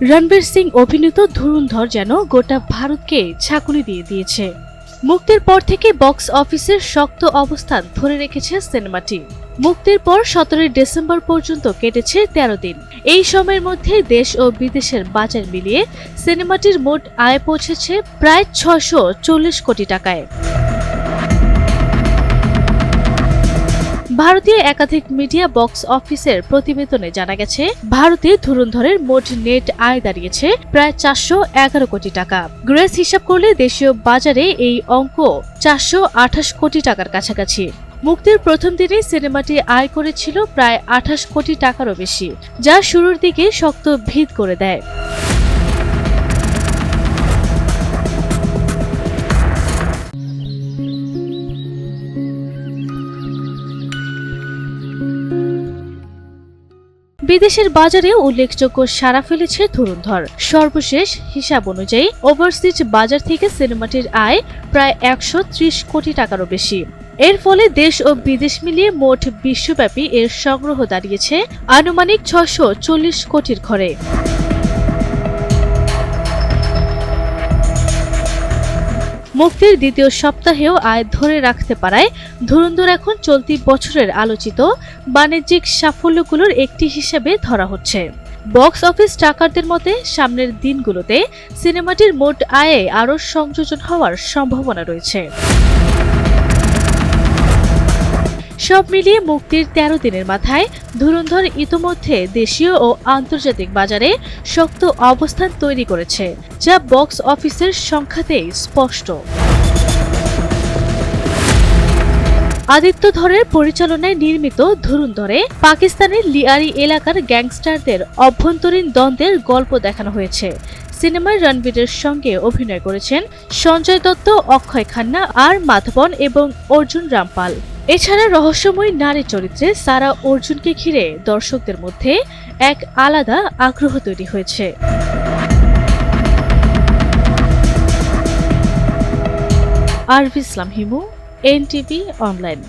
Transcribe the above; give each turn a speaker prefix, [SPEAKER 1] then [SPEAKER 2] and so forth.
[SPEAKER 1] রণবীর সিং অভিনীত ধুরুন্ধর যেন গোটা ভারতকে ঝাঁকুনি দিয়ে দিয়েছে। মুক্তির পর থেকে বক্স অফিসের শক্ত অবস্থান ধরে রেখেছে সিনেমাটি মুক্তির পর সতেরোই ডিসেম্বর পর্যন্ত কেটেছে তেরো দিন। এই সময়ের মধ্যে দেশ ও বিদেশের বাজার মিলিয়ে সিনেমাটির মোট আয় পৌঁছেছে প্রায় ছশো কোটি টাকায়। ভারতীয় একাধিক মিডিয়া বক্স অফিসের প্রতিবেদনে জানা গেছে, ভারতে ধুরন্ধরের মোট নেট আয় দাঁড়িয়েছে প্রায় চারশো এগারো কোটি টাকা। গ্রেস হিসাব করলে দেশীয় বাজারে এই অঙ্ক চারশো আঠাশ কোটি টাকার কাছাকাছি। মুক্তির প্রথম দিনেই সিনেমাটি আয় করেছিল প্রায় আঠাশ কোটি টাকারও বেশি, যা শুরুর দিকে শক্ত ভিত করে দেয়। বিদেশের বাজারে উল্লেখযোগ্য সারা ফেলেছে ধুরন্ধর। সর্বশেষ হিসাব অনুযায়ী ওভারসিজ বাজার থেকে সিনেমাটির আয় প্রায় একশো ত্রিশ কোটি টাকারও বেশি। এর ফলে দেশ ও বিদেশ মিলিয়ে মোট বিশ্বব্যাপী এর সংগ্রহ দাঁড়িয়েছে আনুমানিক ছশো কোটির ঘরে। মুক্তির দ্বিতীয় সপ্তাহেও আয় ধরে রাখতে পারায় ধুরন্ধর এখন চলতি বছরের আলোচিত বাণিজ্যিক সাফল্যগুলোর একটি হিসেবে ধরা হচ্ছে। বক্স অফিস টাকারদের মতে, সামনের দিনগুলোতে সিনেমাটির মোট আয়ে আরও সংযোজন হওয়ার সম্ভাবনা রয়েছে। সব মিলিয়ে মুক্তির তেরো দিনের মাথায় ধুরন্ধর ইতোমধ্যে দেশীয় ও আন্তর্জাতিক বাজারে শক্ত অবস্থান তৈরি করেছে, যা বক্স অফিসের সংখ্যাতেই স্পষ্ট। আদিত্য ধরের পরিচালনায় নির্মিত ধুরুন্ধরে পাকিস্তানের লিয়ারি এলাকার গ্যাংস্টারদের অভ্যন্তরীণ দ্বন্দ্বের গল্প দেখানো হয়েছে। সিনেমায় রণবীরের সঙ্গে অভিনয় করেছেন সঞ্জয় দত্ত, অক্ষয় খান্না আর মাধবন এবং অর্জুন রামপাল। এছাড়া রহস্যময় নারী চরিত্রে সারা অর্জুনকে ঘিরে দর্শকদের মধ্যে এক আলাদা আগ্রহ তৈরি হয়েছে। RV Islam Himu, NTV online.